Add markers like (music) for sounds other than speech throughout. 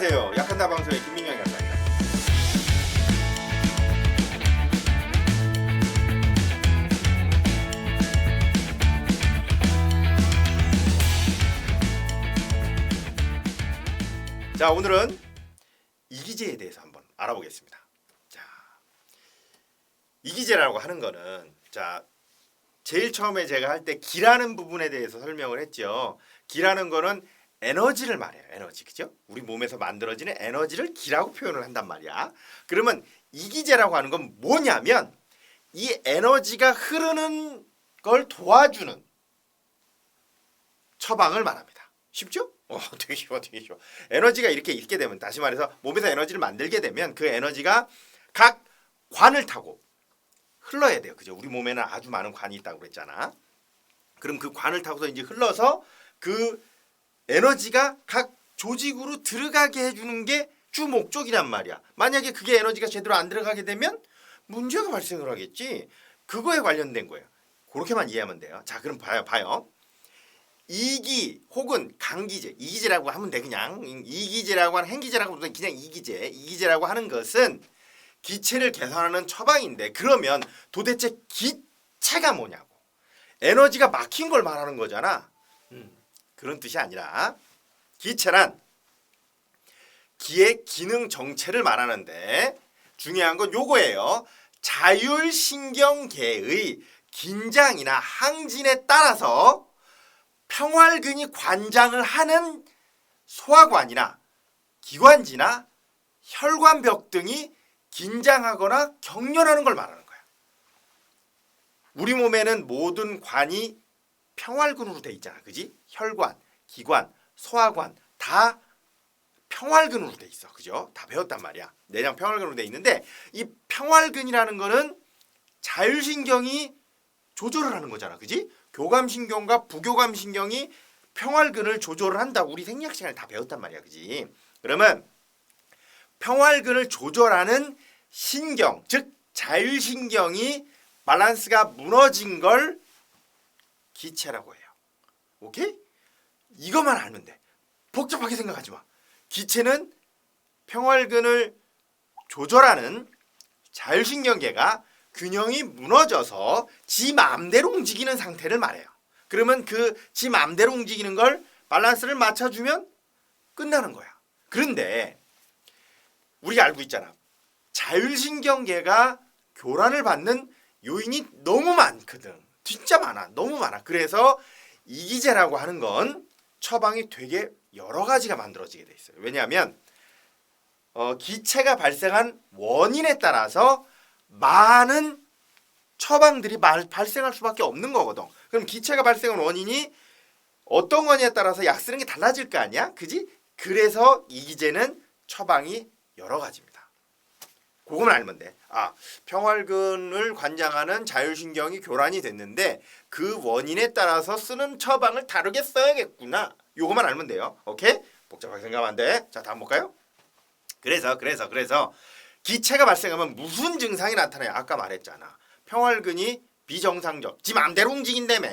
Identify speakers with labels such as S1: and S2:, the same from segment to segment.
S1: 안녕하세요. 약한 나 방송의 김민경 약사입니다. 자, 오늘은 이기제에 대해서 한번 알아보겠습니다. 자, 이기제라고 하는 거는 자, 제일 처음에 제가 할 때 기라는 부분에 대해서 설명을 했죠. 기라는 거는 에너지를 말해요. 에너지. 그죠? 우리 몸에서 만들어지는 에너지를 기라고 표현을 한단 말이야. 그러면 이기제라고 하는 건 뭐냐면 이 에너지가 흐르는 걸 도와주는 처방을 말합니다. 쉽죠? 어, (laughs) 되게 쉬워, 되게 쉬워. 에너지가 이렇게 있게 되면 다시 말해서 몸에서 에너지를 만들게 되면 그 에너지가 각 관을 타고 흘러야 돼요. 그죠? 우리 몸에는 아주 많은 관이 있다고 그랬잖아. 그럼 그 관을 타고서 이제 흘러서 그 에너지가 각 조직으로 들어가게 해주는 게 주 목적이란 말이야. 만약에 그게 에너지가 제대로 안 들어가게 되면 문제가 발생을 하겠지. 그거에 관련된 거예요. 그렇게만 이해하면 돼요. 자, 그럼 봐요, 봐요. 이기 혹은 강기제, 이기제라고 하면 돼 그냥 이기제라고 하는 행기제라고 하면 그냥 이기제, 이기제라고 하는 것은 기체를 개선하는 처방인데 그러면 도대체 기체가 뭐냐고 에너지가 막힌 걸 말하는 거잖아. 음, 그런 뜻이 아니라 기체란 기의 기능 정체를 말하는데 중요한 건 요거예요. 자율신경계의 긴장이나 항진에 따라서 평활근이 관장을 하는 소화관이나 기관지나 혈관벽 등이 긴장하거나 경련하는 걸 말하는 거야. 우리 몸에는 모든 관이 평활근으로 돼 있잖아. 그지? 혈관, 기관, 소화관 다 평활근으로 돼 있어. 그죠? 다 배웠단 말이야. 내장 평활근으로 돼 있는데 이 평활근이라는 거는 자율신경이 조절을 하는 거잖아. 그지? 교감신경과 부교감신경이 평활근을 조절을 한다고 우리 생리학 시간에 다 배웠단 말이야. 그지? 그러면 평활근을 조절하는 신경, 즉 자율신경이 밸런스가 무너진 걸 기체라고 해요. 오케이? 이것만 알면 돼. 복잡하게 생각하지 마. 기체는 평활근을 조절하는 자율신경계가 균형이 무너져서 지 마음대로 움직이는 상태를 말해요. 그러면 그 지 마음대로 움직이는 걸 밸런스를 맞춰주면 끝나는 거야. 그런데 우리가 알고 있잖아. 자율신경계가 교란을 받는 요인이 너무 많거든. 진짜 많아. 너무 많아. 그래서 이기제라고 하는 건 처방이 되게 여러 가지가 만들어지게 돼 있어요. 왜냐하면 어, 기체가 발생한 원인에 따라서 많은 처방들이 말, 발생할 수밖에 없는 거거든. 그럼 기체가 발생한 원인이 어떤 거냐에 따라서 약 쓰는 게 달라질 거 아니야? 그지? 그래서 이기제는 처방이 여러 가지입니다. 그거만 알면 돼. 아, 평활근을 관장하는 자율신경이 교란이 됐는데 그 원인에 따라서 쓰는 처방을 다르게 써야겠구나. 요거만 알면 돼요. 오케이? 복잡하게 생각하면 안 돼. 자, 다음 볼까요? 그래서 그래서 그래서 기체가 발생하면 무슨 증상이 나타나요? 아까 말했잖아. 평활근이 비정상적. 지 맘대로 움직인다며.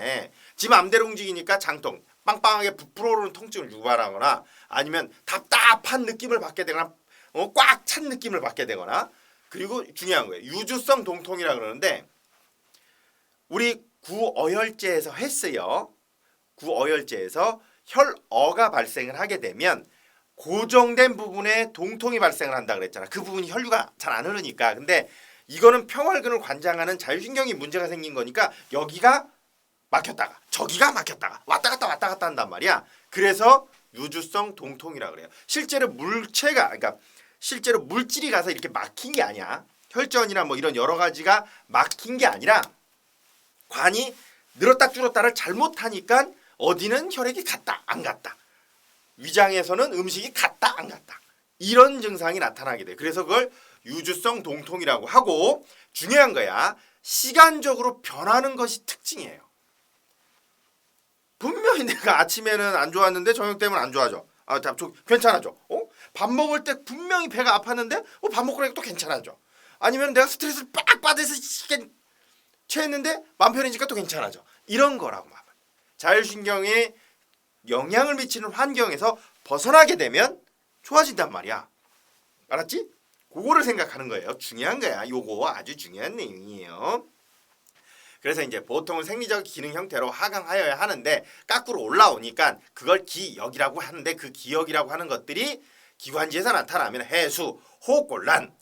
S1: 지 맘대로 움직이니까 장통 빵빵하게 부풀어 오르는 통증을 유발하거나 아니면 답답한 느낌을 받게 되거나 어, 꽉 찬 느낌을 받게 되거나 그리고 중요한 거예요. 유주성 동통이라 그러는데 우리 구어혈제에서 했어요. 구어혈제에서 혈어가 발생을 하게 되면 고정된 부분에 동통이 발생을 한다 그랬잖아. 그 부분이 혈류가 잘 안 흐르니까. 근데 이거는 평활근을 관장하는 자율신경이 문제가 생긴 거니까 여기가 막혔다가 저기가 막혔다가 왔다 갔다 왔다 갔다 한단 말이야. 그래서 유주성 동통이라 그래요. 실제로 물체가 그러니까 실제로 물질이 가서 이렇게 막힌 게 아니야. 혈전이나 뭐 이런 여러 가지가 막힌 게 아니라 관이 늘었다 줄었다를 잘못하니까 어디는 혈액이 갔다 안 갔다. 위장에서는 음식이 갔다 안 갔다. 이런 증상이 나타나게 돼. 그래서 그걸 유주성 동통이라고 하고 중요한 거야. 시간적으로 변하는 것이 특징이에요. 분명히 내가 아침에는 안 좋았는데 저녁 되면 안 좋아져. 아, 괜찮아져. 어? 밥 먹을 때 분명히 배가 아팠는데 어, 밥 먹고 나니까 또 괜찮아져. 아니면 내가 스트레스를 빡 받아서 시간 취했는데 맘 편해지니까 또 괜찮아져. 이런 거라고 말하면. 자율신경에 영향을 미치는 환경에서 벗어나게 되면 좋아진단 말이야. 알았지? 그거를 생각하는 거예요. 중요한 거야. 요거 아주 중요한 내용이에요. 그래서 이제 보통은 생리적 기능 형태로 하강하여야 하는데 까꾸로 올라오니까 그걸 기역이라고 하는데 그 기역이라고 하는 것들이 기관지에서 나타나면 해수, 호흡곤란,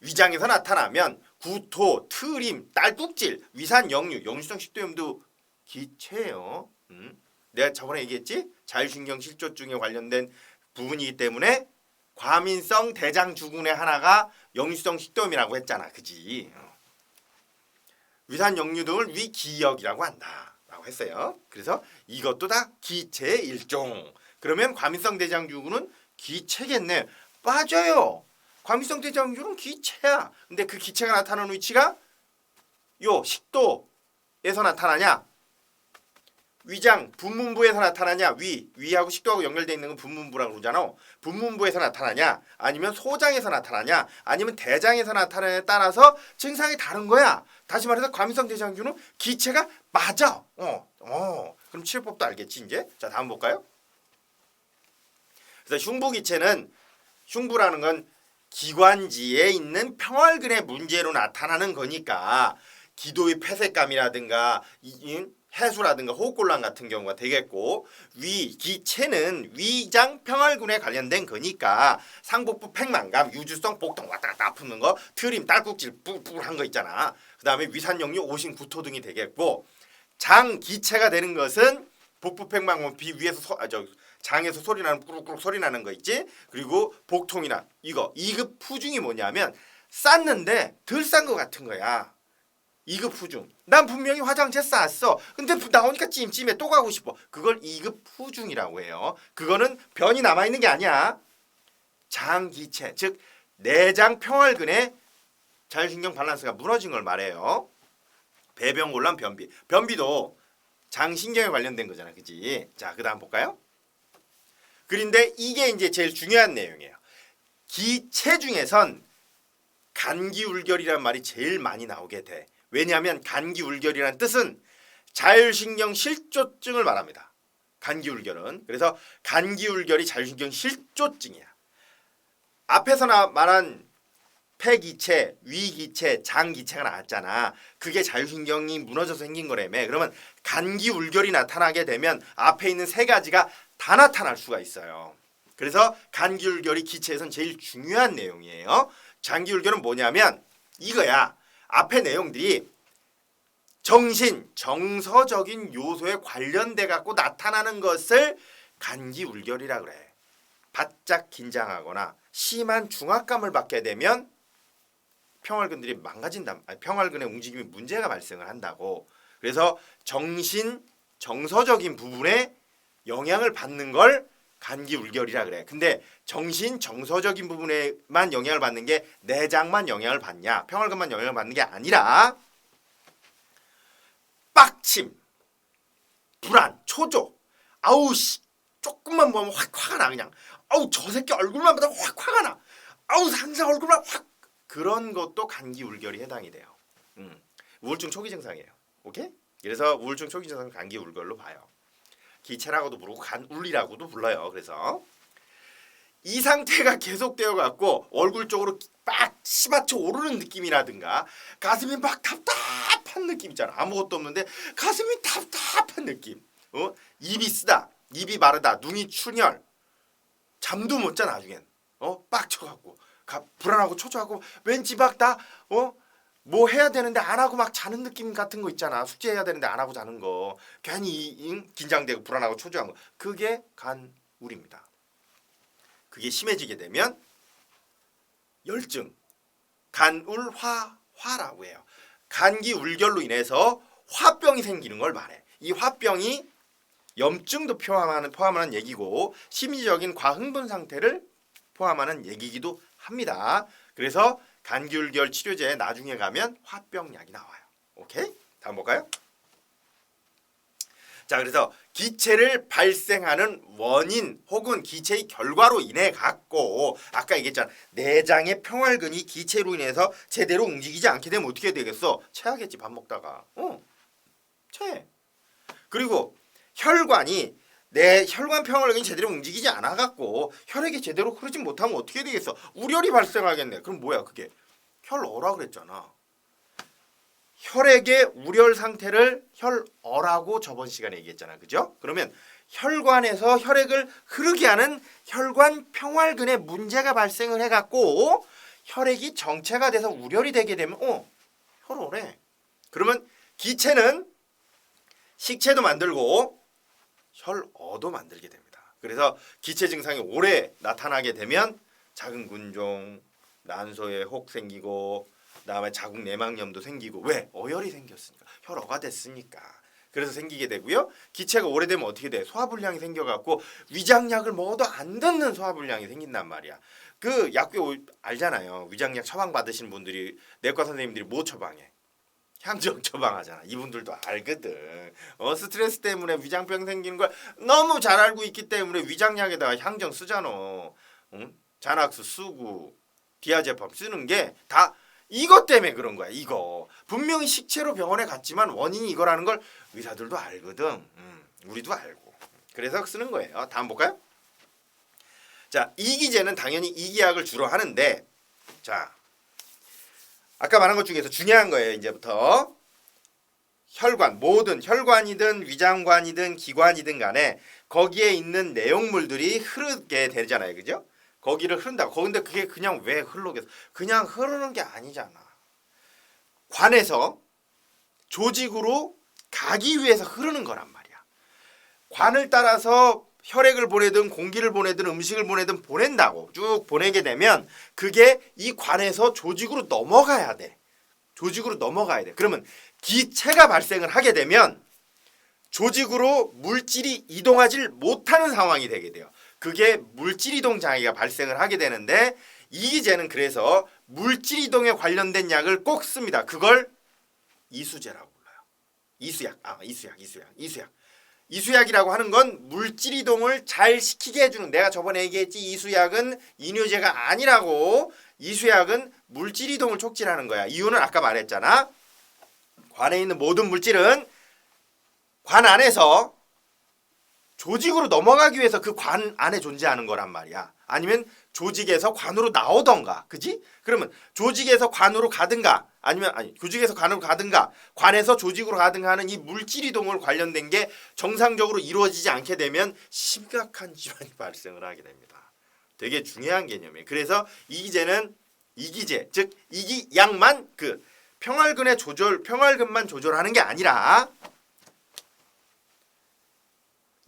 S1: 위장에서 나타나면 구토, 트림, 딸꾹질, 위산 역류, 역류성 식도염도 기체예요. 음. 내가 저번에 얘기했지? 자율신경 실조증에 관련된 부분이기 때문에 과민성 대장주군의 하나가 역류성 식도염이라고 했잖아. 그지? 어. 위산 역류 등을 위기역이라고 한다라고 했어요. 그래서 이것도 다 기체의 일종. 그러면 과민성 대장주군은 기체겠네. 빠져요. 과민성 대장주는 기체야. 근데 그 기체가 나타나는 위치가 요 식도에서 나타나냐? 위장 분문부에서 나타나냐? 위 위하고 식도하고 연결돼 있는 건 분문부라고 그러잖아. 분문부에서 나타나냐? 아니면 소장에서 나타나냐? 아니면 대장에서 나타나냐에 따라서 증상이 다른 거야. 다시 말해서 과민성 대장균은 기체가 맞아. 어, 어. 그럼 치료법도 알겠지 이제? 자 다음 볼까요? 그래서 흉부 기체는 흉부라는 건 기관지에 있는 평활근의 문제로 나타나는 거니까 기도의 폐색감이라든가 해수라든가 호흡곤란 같은 경우가 되겠고 위 기체는 위장 평활근에 관련된 거니까 상복부 팽만감, 유주성 복통 왔다 갔다 아프는 거, 트림, 딸꾹질 뿔뿔한 거 있잖아. 그다음에 위산역류, 오심, 구토 등이 되겠고 장 기체가 되는 것은 복부 팽만감 비 위에서 소, 아, 저 장에서 소리 나는 꾸룩꾸룩 소리 나는 거 있지? 그리고 복통이나 이거 2급 푸중이 뭐냐면 쌌는데 덜 싼 거 같은 거야. 2급 푸중. 난 분명히 화장재 쌌어. 근데 나오니까 찜찜해 또 가고 싶어. 그걸 2급 푸중이라고 해요. 그거는 변이 남아 있는 게 아니야. 장기체 즉 내장 평활근의 자율신경 밸런스가 무너진 걸 말해요. 배변 곤란 변비. 변비도 장신경에 관련된 거잖아. 그지? 자, 그다음 볼까요? 그런데 이게 이제 제일 중요한 내용이에요. 기체 중에선 간기울결이라는 말이 제일 많이 나오게 돼. 왜냐하면 간기울결이라는 뜻은 자율신경 실조증을 말합니다. 간기울결은 그래서 간기울결이 자율신경 실조증이야. 앞에서 나 말한 폐기체, 위기체, 장기체가 나왔잖아. 그게 자율신경이 무너져서 생긴 거라며. 그러면 간기울결이 나타나게 되면 앞에 있는 세 가지가 다 나타날 수가 있어요. 그래서 간기울결이 기체에선 제일 중요한 내용이에요. 장기울결은 뭐냐면 이거야. 앞에 내용들이 정신, 정서적인 요소에 관련돼 갖고 나타나는 것을 간기울결이라 그래. 바짝 긴장하거나 심한 중압감을 받게 되면 평활근들이 망가진다. 평활근의 움직임이 문제가 발생을 한다고. 그래서 정신, 정서적인 부분에 영향을 받는 걸 간기울결이라 그래. 근데 정신 정서적인 부분에만 영향을 받는 게 내장만 영향을 받냐? 평활근만 영향을 받는 게 아니라 빡침, 불안, 초조, 아우 씨, 조금만 보면 확 화가 나 그냥. 아우 저 새끼 얼굴만 보다 확 화가 나. 아우 상사 얼굴만 확 그런 것도 간기울결이 해당이 돼요. 음, 우울증 초기 증상이에요. 오케이? 그래서 우울증 초기 증상은 간기울결로 봐요. 기체라고도 부르고 간 울리라고도 불러요. 그래서 이 상태가 계속되어 갖고 얼굴 쪽으로 빡 치받쳐 오르는 느낌이라든가 가슴이 막 답답한 느낌 있잖아. 아무것도 없는데 가슴이 답답한 느낌. 어? 입이 쓰다, 입이 마르다, 눈이 출혈, 잠도 못 자 나중엔. 어? 빡쳐 갖고 가, 불안하고 초조하고 왠지 막다 어? 뭐 해야 되는데 안 하고 막 자는 느낌 같은 거 있잖아. 숙제해야 되는데 안 하고 자는 거. 괜히 잉? 긴장되고 불안하고 초조한 거. 그게 간울입니다. 그게 심해지게 되면 열증, 간울화 화라고 해요. 간기 울결로 인해서 화병이 생기는 걸 말해. 이 화병이 염증도 포함하는 포함하는 얘기고 심리적인 과흥분 상태를 포함하는 얘기기도 합니다. 그래서 간기울결 치료제에 나중에 가면 화병약이 나와요. 오케이? 다음 볼까요? 자, 그래서 기체를 발생하는 원인 혹은 기체의 결과로 인해 갖고 아까 얘기했잖아. 내장의 평활근이 기체로 인해서 제대로 움직이지 않게 되면 어떻게 되겠어? 체하겠지 밥 먹다가. 어. 체. 그리고 혈관이 내 혈관 평활근이 제대로 움직이지 않아 갖고 혈액이 제대로 흐르지 못하면 어떻게 되겠어? 우열이 발생하겠네. 그럼 뭐야 그게? 혈어라 그랬잖아. 혈액의 우열 상태를 혈어라고 저번 시간에 얘기했잖아. 그죠? 그러면 혈관에서 혈액을 흐르게 하는 혈관 평활근에 문제가 발생을 해 갖고 혈액이 정체가 돼서 우열이 되게 되면 어, 혈어래. 그러면 기체는 식체도 만들고 혈어도 만들게 됩니다. 그래서 기체 증상이 오래 나타나게 되면 작은 군종, 난소에 혹 생기고 그다음에 자궁 내막염도 생기고 왜 어혈이 생겼으니까 혈어가 됐으니까 그래서 생기게 되고요. 기체가 오래되면 어떻게 돼? 소화불량이 생겨갖고 위장약을 먹어도 안 듣는 소화불량이 생긴단 말이야. 그 약국 알잖아요. 위장약 처방 받으신 분들이 내과 선생님들이 못 처방해. 향정 처방하잖아. 이분들도 알거든. 어 스트레스 때문에 위장병 생기는 걸 너무 잘 알고 있기 때문에 위장약에다가 향정 쓰잖아. 응? 잔악수 쓰고 디아제팜 쓰는 게 다 이것 때문에 그런 거야. 이거 분명히 식체로 병원에 갔지만 원인이 이거라는 걸 의사들도 알거든. 음, 우리도 알고. 그래서 쓰는 거예요. 다음 볼까요? 자 이기제는 당연히 이기약을 주로 하는데 자 아까 말한 것 중에서 중요한 거예요. 이제부터 혈관 모든 혈관이든 위장관이든 기관이든 간에 거기에 있는 내용물들이 흐르게 되잖아요. 그죠? 거기를 흐른다고. 거근데 그게 그냥 왜 흐르겠어? 그냥 흐르는 게 아니잖아. 관에서 조직으로 가기 위해서 흐르는 거란 말이야. 관을 따라서 혈액을 보내든 공기를 보내든 음식을 보내든 보낸다고 쭉 보내게 되면 그게 이 관에서 조직으로 넘어가야 돼. 조직으로 넘어가야 돼. 그러면 기체가 발생을 하게 되면 조직으로 물질이 이동하지 못하는 상황이 되게 돼요. 그게 물질 이동 장애가 발생을 하게 되는데 이기제는 그래서 물질 이동에 관련된 약을 꼭 씁니다. 그걸 이수제라고 불러요. 이수약, 아 이수약, 이수약, 이수약. 이수약이라고 하는 건 물질 이동을 잘 시키게 해주는 내가 저번에 얘기했지 이수약은 이뇨제가 아니라고 이수약은 물질 이동을 촉진하는 거야. 이유는 아까 말했잖아. 관에 있는 모든 물질은 관 안에서 조직으로 넘어가기 위해서 그 관 안에 존재하는 거란 말이야. 아니면 조직에서 관으로 나오던가, 그지? 그러면 조직에서 관으로 가든가, 아니면 아니 조직에서 관으로 가든가, 관에서 조직으로 가든가 하는 이 물질 이동을 관련된 게 정상적으로 이루어지지 않게 되면 심각한 질환이 (laughs) 발생을 하게 됩니다. 되게 중요한 개념이에요. 그래서 이기제는 이기제, 즉 이기약만 그 평활근의 조절, 평활근만 조절하는 게 아니라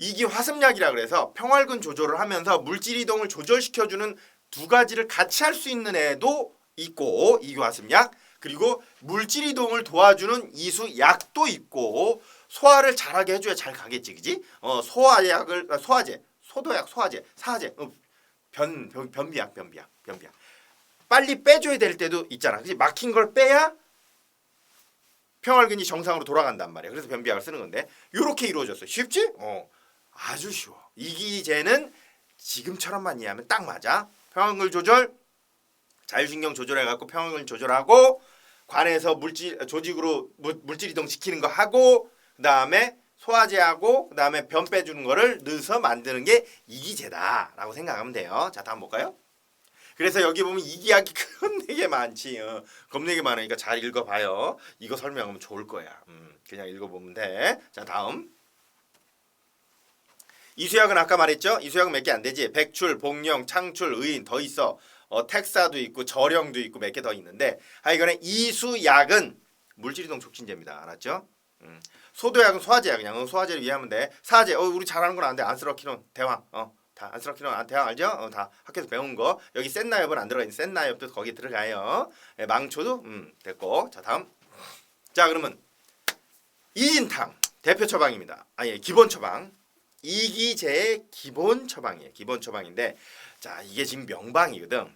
S1: 이기 화습약이라 그래서 평활근 조절을 하면서 물질 이동을 조절시켜주는 두 가지를 같이 할 수 있는 애도 있고 이기 화습약 그리고 물질 이동을 도와주는 이수약도 있고 소화를 잘하게 해줘야 잘 가겠지, 그지? 어 소화약을 아, 소화제, 소도약, 소화제, 사제, 어, 변, 변 변비약, 변비약, 변비약. 빨리 빼줘야 될 때도 있잖아, 그지? 막힌 걸 빼야 평활근이 정상으로 돌아간단 말이야. 그래서 변비약을 쓰는 건데 이렇게 이루어졌어. 쉽지? 어. 아주 쉬워. 이 기제는 지금처럼만 이해하면 딱 맞아. 평형을 조절, 자율신경 조절해 갖고 평형을 조절하고 관에서 물질 조직으로 물, 물질 이동 시키는 거 하고 그 다음에 소화제하고 그 다음에 변 빼주는 거를 넣어서 만드는 게 이기제다라고 생각하면 돼요. 자, 다음 볼까요? 그래서 여기 보면 이기약이 겁내게 (laughs) 많지. 어. 겁내게 많으니까 잘 읽어봐요. 이거 설명하면 좋을 거야. 음, 그냥 읽어보면 돼. 자, 다음. 이수약은 아까 말했죠? 이수약은 몇 개 안 되지. 백출, 복령, 창출, 의인 더 있어. 어, 택사도 있고 저령도 있고 몇 개 더 있는데 하여간에 이수약은 물질이동 촉진제입니다. 알았죠? 음. 소도약은 소화제야 그냥 어, 소화제를 이해하면 돼. 사제 어 우리 잘하는 건 안 돼. 안스러키론 대왕 어. 다 안스러키론 안 대왕 알죠? 어, 다 학교에서 배운 거. 여기 센나엽은 안 들어가 있는 센나엽도 거기 들어가요. 예, 망초도 음 됐고. 자 다음. 자 그러면 이진탕 대표 처방입니다. 아니 기본 처방. 이기제의 기본 처방이에요. 기본 처방인데 자 이게 지금 명방이거든.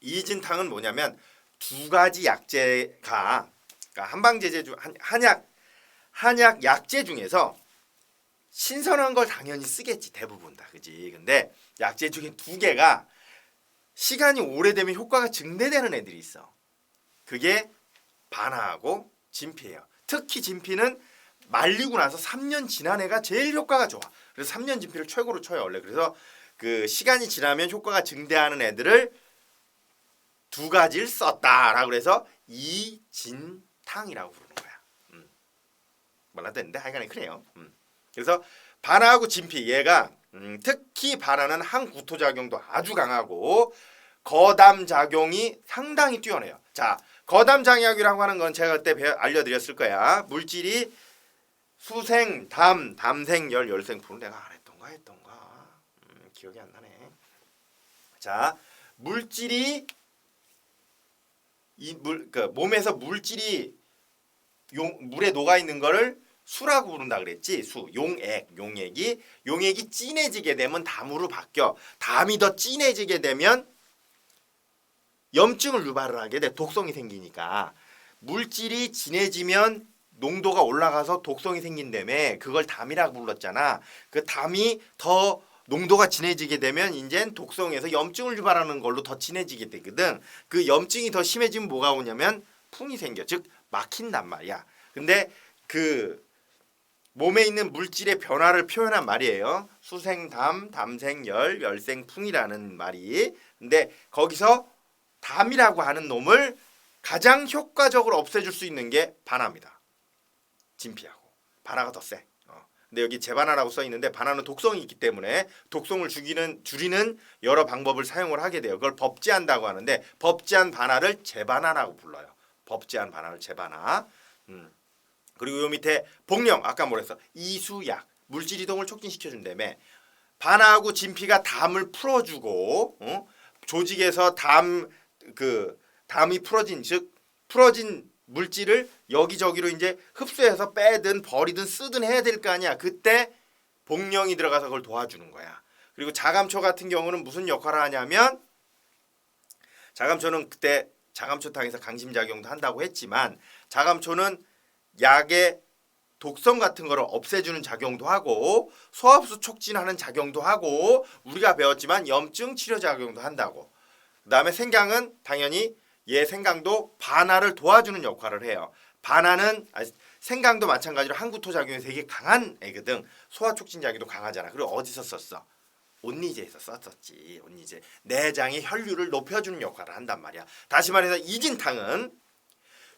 S1: 이진탕은 뭐냐면 두 가지 약제가 그러니까 한방제제 중 한, 한약 한약 약제 중에서 신선한 걸 당연히 쓰겠지 대부분 다 그지. 근데 약제 중에 두 개가 시간이 오래되면 효과가 증대되는 애들이 있어. 그게 반하하고 진피예요. 특히 진피는 말리고 나서 3년 지난 애가 제일 효과가 좋아. 그래서 3년 진피를 최고로 쳐요 원래. 그래서 그 시간이 지나면 효과가 증대하는 애들을 두 가지를 썼다라고 그래서 이진탕이라고 부르는 거야. 음. 몰랐는데 하여간에 그래요. 음. 그래서 반하고 진피 얘가 음, 특히 반하는 항구토 작용도 아주 강하고 거담 작용이 상당히 뛰어내요. 자, 거담 장약이라고 하는 건 제가 그때 배- 알려드렸을 거야. 물질이 수생, 담, 담생, 열, 열생 푸는 내가 안 했던가 했던가. 음, 기억이 안 나네. 자, 물질이 이물 그 몸에서 물질이 용, 물에 녹아 있는 거를 수라고 부른다 그랬지? 수 용액 용액이. 용액이 진해지게 되면 담으로 바뀌어. 담이 더 진해지게 되면 염증을 유발을 하게 돼. 독성이 생기니까. 물질이 진해지면 농도가 올라가서 독성이 생긴다며 그걸 담이라고 불렀잖아 그 담이 더 농도가 진해지게 되면 이제 독성에서 염증을 유발하는 걸로 더 진해지게 되거든 그 염증이 더 심해지면 뭐가 오냐면 풍이 생겨 즉 막힌단 말이야 근데 그 몸에 있는 물질의 변화를 표현한 말이에요. 수생담, 담생열, 열생풍이라는 말이. 근데 거기서 담이라고 하는 놈을 가장 효과적으로 없애줄 수 있는 게 바나입니다. 진피하고 바나가 더 세. 어. 근데 여기 제바나라고 써 있는데 바나는 독성이 있기 때문에 독성을 죽이는 줄이는 여러 방법을 사용을 하게 돼요. 그걸 법제한다고 하는데 법제한 바나를 제바나라고 불러요. 법제한 바나를 제바나. 음. 그리고 요 밑에 복령 아까 뭐랬어 이수약 물질 이동을 촉진시켜 준다며 반하고 진피가 담을 풀어주고 어? 조직에서 담 그 담이 풀어진 즉 풀어진 물질을 여기저기로 이제 흡수해서 빼든 버리든 쓰든 해야 될 거 아니야 그때 복령이 들어가서 그걸 도와주는 거야 그리고 자감초 같은 경우는 무슨 역할을 하냐면 자감초는 그때 자감초탕에서 강심작용도 한다고 했지만 자감초는 약의 독성 같은 거를 없애주는 작용도 하고 소화흡수 촉진하는 작용도 하고 우리가 배웠지만 염증 치료 작용도 한다고. 그 다음에 생강은 당연히 얘 생강도 반화를 도와주는 역할을 해요. 반화는 아니, 생강도 마찬가지로 항구토 작용이 되게 강한 애거든. 소화 촉진 작용도 강하잖아. 그리고 어디서 썼어? 온니제에서 썼었지. 온니제 내장의 혈류를 높여주는 역할을 한단 말이야. 다시 말해서 이진탕은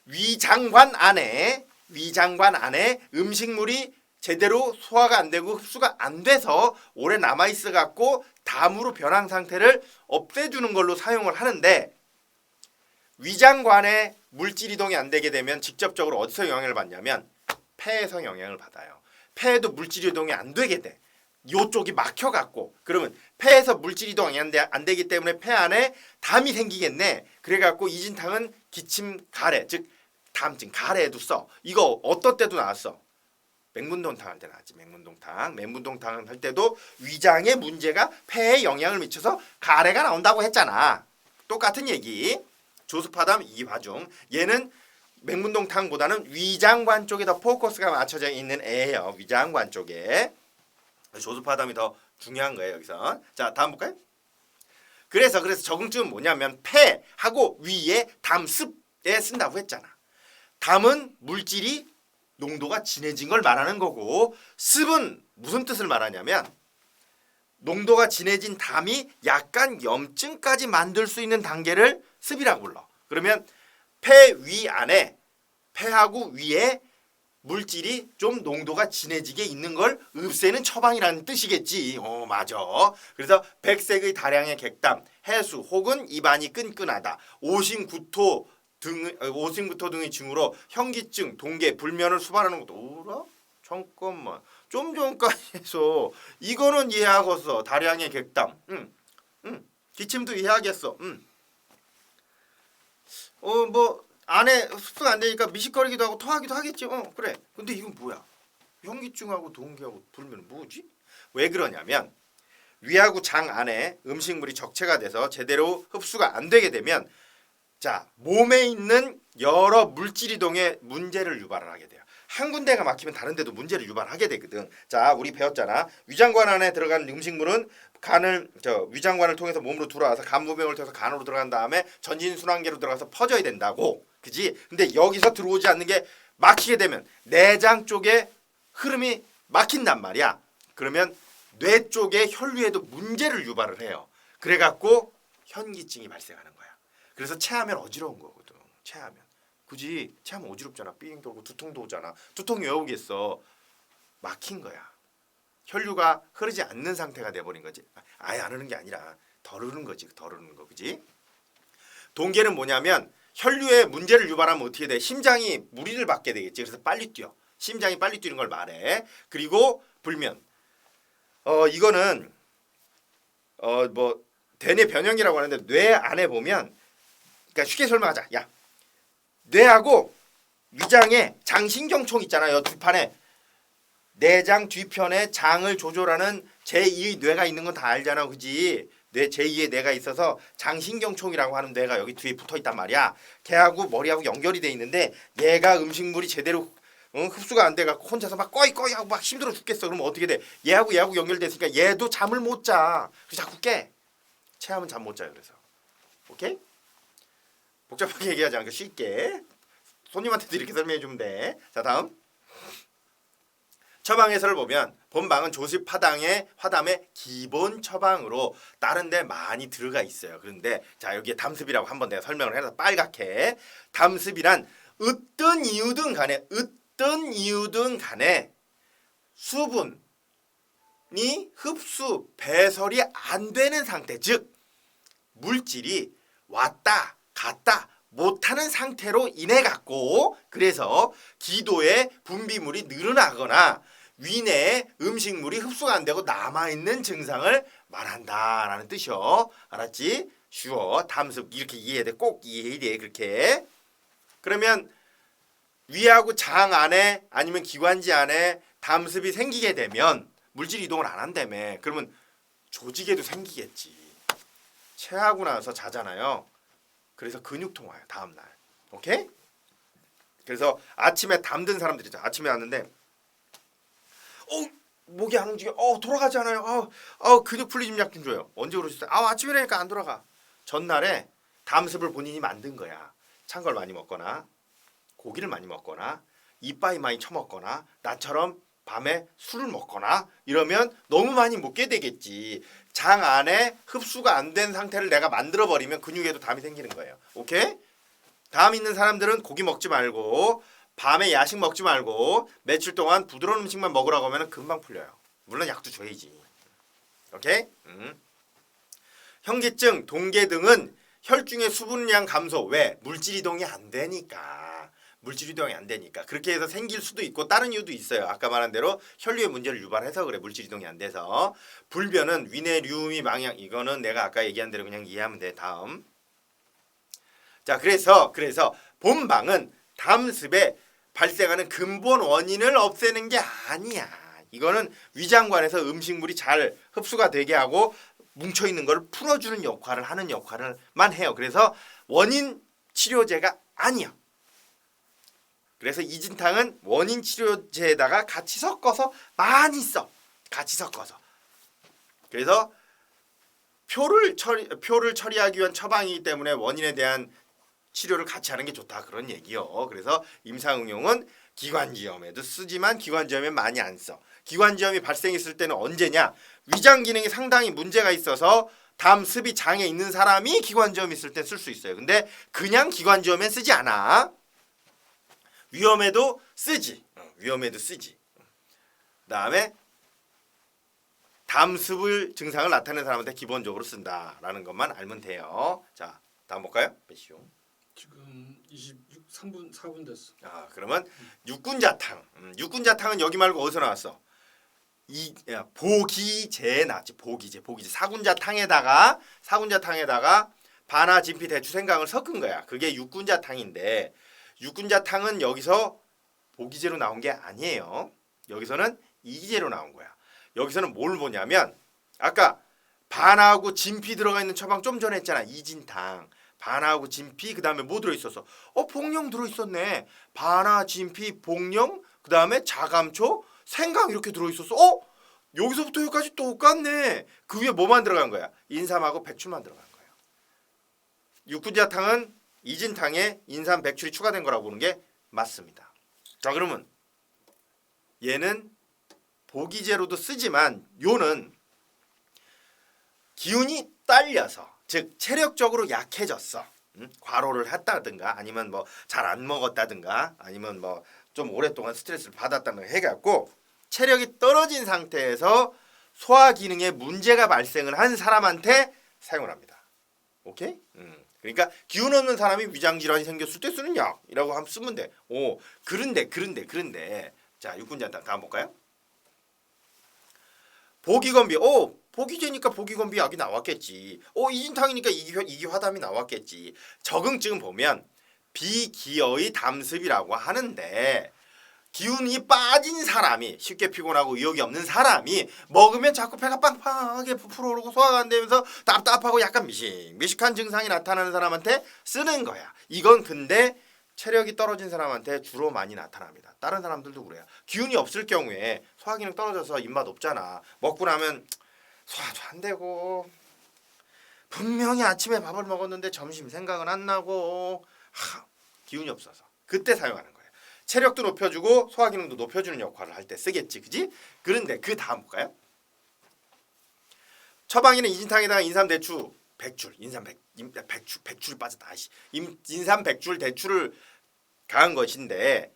S1: 위장관 안에 위장관 안에 음식물이 제대로 소화가 안 되고 흡수가 안 돼서 오래 남아 있어 갖고 담으로 변한 상태를 없애주는 걸로 사용을 하는데 위장관에 물질 이동이 안 되게 되면 직접적으로 어디서 영향을 받냐면 폐에서 영향을 받아요. 폐에도 물질 이동이 안 되게 돼. 요쪽이 막혀 갖고 그러면 폐에서 물질 이동이 안, 돼, 안 되기 때문에 폐 안에 담이 생기겠네. 그래 갖고 이진탕은 기침 가래 즉 담증 가래에도 써. 이거 어떤 때도 나왔어. 맹문동탕 할 때 나왔지. 맹문동탕. 맹문동탕 할 때도 위장에 문제가 폐에 영향을 미쳐서 가래가 나온다고 했잖아. 똑같은 얘기. 조수파담 이화중. 얘는 맹문동탕보다는 위장관 쪽에 더 포커스가 맞춰져 있는 애예요. 위장관 쪽에. 조수파담이 더 중요한 거예요, 여기서. 자, 다음 볼까요? 그래서 그래서 적응증은 뭐냐면 폐하고 위에 담습에 쓴다고 했잖아. 담은 물질이 농도가 진해진 걸 말하는 거고 습은 무슨 뜻을 말하냐면 농도가 진해진 담이 약간 염증까지 만들 수 있는 단계를 습이라고 불러. 그러면 폐 위 안에 폐하고 위에 물질이 좀 농도가 진해지게 있는 걸 없애는 처방이라는 뜻이겠지. 어, 맞아. 그래서 백색의 다량의 객담, 해수 혹은 입안이 끈끈하다, 오심 구토 등 어, 오심구토 등의 증으로 현기증, 동계, 불면을 수반하는 것도 오라? 잠깐만 좀 전까지 해서 이거는 이해하겠어 다량의 객담 응, 응. 기침도 이해하겠어 응. 어 뭐 안에 흡수가 안 되니까 미식거리기도 하고 토하기도 하겠지 어 그래 근데 이건 뭐야 현기증하고 동계하고 불면 뭐지 왜 그러냐면 위하고 장 안에 음식물이 적체가 돼서 제대로 흡수가 안 되게 되면 자, 몸에 있는 여러 물질 이동에 문제를 유발을 하게 돼요. 한 군데가 막히면 다른 데도 문제를 유발하게 되거든. 자, 우리 배웠잖아. 위장관 안에 들어간 음식물은 간을 저 위장관을 통해서 몸으로 들어와서 간부병을 통해서 간으로 들어간 다음에 전신 순환계로 들어가서 퍼져야 된다고. 그지? 근데 여기서 들어오지 않는 게 막히게 되면 내장 쪽에 흐름이 막힌단 말이야. 그러면 뇌 쪽의 혈류에도 문제를 유발을 해요. 그래갖고 현기증이 발생하는 거야. 그래서 체하면 어지러운 거거든. 체하면 굳이 체하면 어지럽잖아. 삥 돌고 두통도 오잖아. 두통 왜 오겠어? 막힌 거야. 혈류가 흐르지 않는 상태가 돼버린 거지. 아예 안 흐르는 게 아니라 덜 흐르는 거지. 덜 흐르는 거 그지? 동계는 뭐냐면 혈류에 문제를 유발하면 어떻게 돼? 심장이 무리를 받게 되겠지. 그래서 빨리 뛰어. 심장이 빨리 뛰는 걸 말해. 그리고 불면. 어 이거는 어 뭐 대뇌 변형이라고 하는데 뇌 안에 보면 그러니까 쉽게 설명하자. 야 뇌하고 위장에 장신경총 있잖아요. 두 판에 내장 뒤편에 장을 조절하는 제2의 뇌가 있는 건 다 알잖아, 그지? 뇌 제2의 뇌가 있어서 장신경총이라고 하는 뇌가 여기 뒤에 붙어 있단 말이야. 걔하고 머리하고 연결이 돼 있는데 얘가 음식물이 제대로 응? 흡수가 안 돼갖고 혼자서 막 꺼이 꺼이 하고 막 힘들어 죽겠어. 그러면 어떻게 돼? 얘하고 얘하고 연결됐으니까 얘도 잠을 못 자. 그래서 자꾸 깨. 체하면 잠 못 자요. 그래서 오케이? 복잡하게 얘기하지 않고 쉽게 손님한테도 이렇게 설명해 주면 돼. 자 다음. 처방 해설을 보면 본방은 조습 화당의 화담의 기본 처방으로 다른 데 많이 들어가 있어요. 그런데 자 여기에 담습이라고 한번 내가 설명을 해서 빨갛게 담습이란 어떤 이유든 간에 어떤 이유든 간에 수분이 흡수 배설이 안 되는 상태 즉 물질이 왔다 갔다 못하는 상태로 인해 갖고 그래서 기도에 분비물이 늘어나거나 위내에 음식물이 흡수가 안 되고 남아 있는 증상을 말한다라는 뜻이요. 알았지? 쉬워. 담습 이렇게 이해해야 돼. 꼭 이해해야 돼. 그렇게. 그러면 위하고 장 안에 아니면 기관지 안에 담습이 생기게 되면 물질 이동을 안 한다며. 그러면 조직에도 생기겠지. 체하고 나서 자잖아요. 그래서 근육통 와요. 다음 날. 오케이? 그래서 아침에 담든 사람들 있죠. 아침에 왔는데 어 목이 안 움직여. 어 돌아가지 않아요. 어, 어 근육 풀리즘 약 좀 줘요. 언제 그러셨어요? 아 아침이라니까 안 돌아가. 전날에 담습을 본인이 만든 거야. 찬 걸 많이 먹거나 고기를 많이 먹거나 이빠이 많이 처먹거나 나처럼 밤에 술을 먹거나 이러면 너무 많이 먹게 되겠지. 장 안에 흡수가 안 된 상태를 내가 만들어 버리면 근육에도 담이 생기는 거예요. 오케이? 담 있는 사람들은 고기 먹지 말고 밤에 야식 먹지 말고 며칠 동안 부드러운 음식만 먹으라고 하면 금방 풀려요. 물론 약도 줘야지. 오케이? 음. 현기증, 동계 등은 혈중의 수분량 감소 왜 물질 이동이 안 되니까 물질 이동이 안 되니까 그렇게 해서 생길 수도 있고 다른 이유도 있어요. 아까 말한 대로 혈류의 문제를 유발해서 그래 물질 이동이 안 돼서 불변은 위내류미 망약 이거는 내가 아까 얘기한 대로 그냥 이해하면 돼. 다음 자 그래서 그래서 본방은 담습에 발생하는 근본 원인을 없애는 게 아니야. 이거는 위장관에서 음식물이 잘 흡수가 되게 하고 뭉쳐 있는 걸 풀어주는 역할을 하는 역할을만 해요. 그래서 원인 치료제가 아니야. 그래서 이진탕은 원인 치료제에다가 같이 섞어서 많이 써. 같이 섞어서. 그래서 표를 처리 표를 처리하기 위한 처방이기 때문에 원인에 대한 치료를 같이 하는 게 좋다 그런 얘기요. 그래서 임상응용은 기관지염에도 쓰지만 기관지염에 많이 안 써. 기관지염이 발생했을 때는 언제냐? 위장 기능이 상당히 문제가 있어서 담습이 장에 있는 사람이 기관지염 있을 때 쓸 수 있어요. 근데 그냥 기관지염엔 쓰지 않아. 위험에도 쓰지. 어, 위험에도 쓰지. 그다음에 담습을 증상을 나타내는 사람한테 기본적으로 쓴다라는 것만 알면 돼요. 자, 다음 볼까요? 배시오.
S2: 지금 26 3분 4분 됐어.
S1: 아 그러면 육군자탕. 음, 육군자탕은 여기 말고 어디서 나왔어? 이 야, 보기제 나왔지. 보기제, 보기제. 사군자탕에다가 사군자탕에다가 바나 진피 대추 생강을 섞은 거야. 그게 육군자탕인데 육군자탕은 여기서 보기제로 나온 게 아니에요. 여기서는 이기제로 나온 거야. 여기서는 뭘 보냐면 아까 반하고 진피 들어가 있는 처방 좀 전에 했잖아. 이진탕. 반하고 진피 그다음에 뭐 들어 있었어? 어 복령 들어 있었네. 반하 진피 복령 그다음에 자감초 생강 이렇게 들어 있었어. 어 여기서부터 여기까지 똑같네. 그 위에 뭐만 들어간 거야? 인삼하고 배추만 들어간 거예요. 육군자탕은 이진탕에 인삼 백출이 추가된 거라고 보는 게 맞습니다. 자 그러면 얘는 보기제로도 쓰지만 요는 기운이 딸려서 즉 체력적으로 약해졌어. 음? 과로를 했다든가 아니면 뭐 잘 안 먹었다든가 아니면 뭐 좀 오랫동안 스트레스를 받았다든가 해갖고 체력이 떨어진 상태에서 소화 기능에 문제가 발생을 한 사람한테 사용을 합니다. 오케이? 음. 그러니까 기운 없는 사람이 위장 질환이 생겼을 때 쓰는 약이라고 하면 쓰면 돼. 오, 그런데 그런데 그런데 자 육군잔당 다음 볼까요? 보기건비. 오, 보기제니까 보기건비 약이 나왔겠지. 오, 이진탕이니까 이기, 이기화담이 나왔겠지. 적응증 보면 비기어의 담습이라고 하는데 기운이 빠진 사람이 쉽게 피곤하고 의욕이 없는 사람이 먹으면 자꾸 배가 빵빵하게 부풀어 오르고 소화가 안 되면서 답답하고 약간 미식 미식한 증상이 나타나는 사람한테 쓰는 거야. 이건 근데 체력이 떨어진 사람한테 주로 많이 나타납니다. 다른 사람들도 그래요. 기운이 없을 경우에 소화 기능 떨어져서 입맛 없잖아. 먹고 나면 소화도 안 되고 분명히 아침에 밥을 먹었는데 점심 생각은 안 나고 하, 기운이 없어서 그때 사용하는 거예요. 체력도 높여주고 소화 기능도 높여주는 역할을 할 때 쓰겠지, 그지? 그런데 그 다음 볼까요? 처방에는 이진탕에다가 인삼 대추 백줄, 인삼 백, 인, 백줄, 백줄 빠졌다. 인, 인삼 백줄 대추를 가한 것인데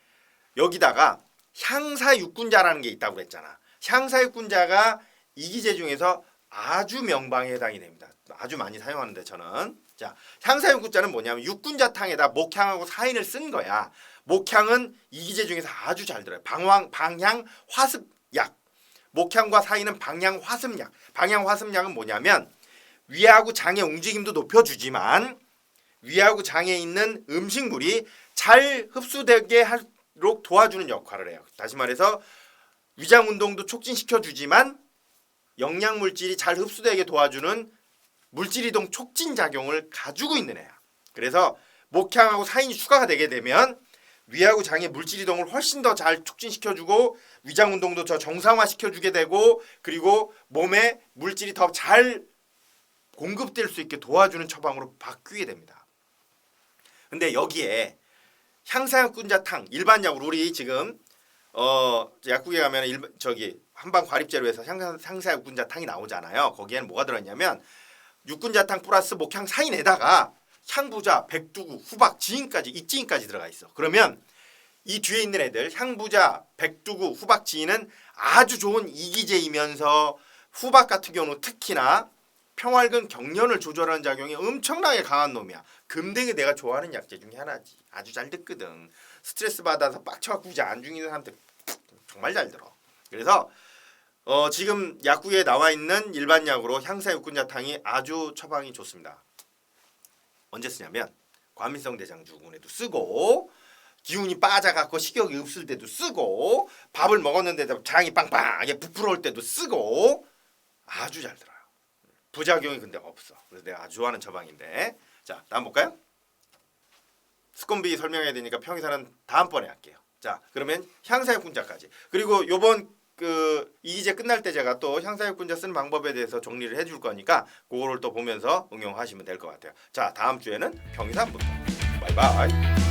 S1: 여기다가 향사육군자라는 게 있다고 그랬잖아. 향사육군자가 이기제 중에서 아주 명방에 해당이 됩니다. 아주 많이 사용하는데 저는 자 향사육군자는 뭐냐면 육군자탕에다 목향하고 사인을 쓴 거야. 목향은 이기제 중에서 아주 잘 들어요. 방황 방향 화습약. 목향과 사인은 방향 화습약. 방향 화습약은 뭐냐면 위하고 장의 움직임도 높여주지만 위하고 장에 있는 음식물이 잘 흡수되게 하도록 도와주는 역할을 해요. 다시 말해서 위장 운동도 촉진시켜 주지만 영양 물질이 잘 흡수되게 도와주는 물질 이동 촉진 작용을 가지고 있는 애야. 그래서 목향하고 사인이 추가가 되게 되면 위하고 장의 물질 이동을 훨씬 더 잘 촉진시켜 주고 위장 운동도 더 정상화 시켜 주게 되고 그리고 몸에 물질이 더 잘 공급될 수 있게 도와주는 처방으로 바뀌게 됩니다. 근데 여기에 향사육군자탕 일반 약으로 우리 지금 어 약국에 가면 일 저기 한방 과립제로 해서 향사, 향사육군자탕이 나오잖아요. 거기에는 뭐가 들어있냐면 육군자탕 플러스 목향 사인에다가 향부자, 백두구, 후박, 지인까지 익지인까지 들어가 있어. 그러면 이 뒤에 있는 애들 향부자, 백두구, 후박, 지인은 아주 좋은 이기제이면서 후박 같은 경우는 특히나 평활근 경련을 조절하는 작용이 엄청나게 강한 놈이야. 금등이 내가 좋아하는 약제 중에 하나지. 아주 잘 듣거든. 스트레스 받아서 빡쳐갖고 이제 안 죽이는 사람들 정말 잘 들어. 그래서 어, 지금 약국에 나와 있는 일반 약으로 향사 육군자탕이 아주 처방이 좋습니다. 언제 쓰냐면 과민성 대장증후군에도 쓰고 기운이 빠져갖고 식욕이 없을 때도 쓰고 밥을 먹었는데도 장이 빵빵하게 부풀어 올 때도 쓰고 아주 잘 들어요. 부작용이 근데 없어. 그래서 내가 아주 좋아하는 처방인데 자 다음 볼까요? 스콘비 설명해야 되니까 평의사는 다음번에 할게요. 자 그러면 향사육군자까지 그리고 요번 그 이기제 끝날 때 제가 또 향사육군자 쓰는 방법에 대해서 정리를 해줄 거니까 그거를 또 보면서 응용하시면 될 것 같아요. 자 다음 주에는 평의사부터 바이바이.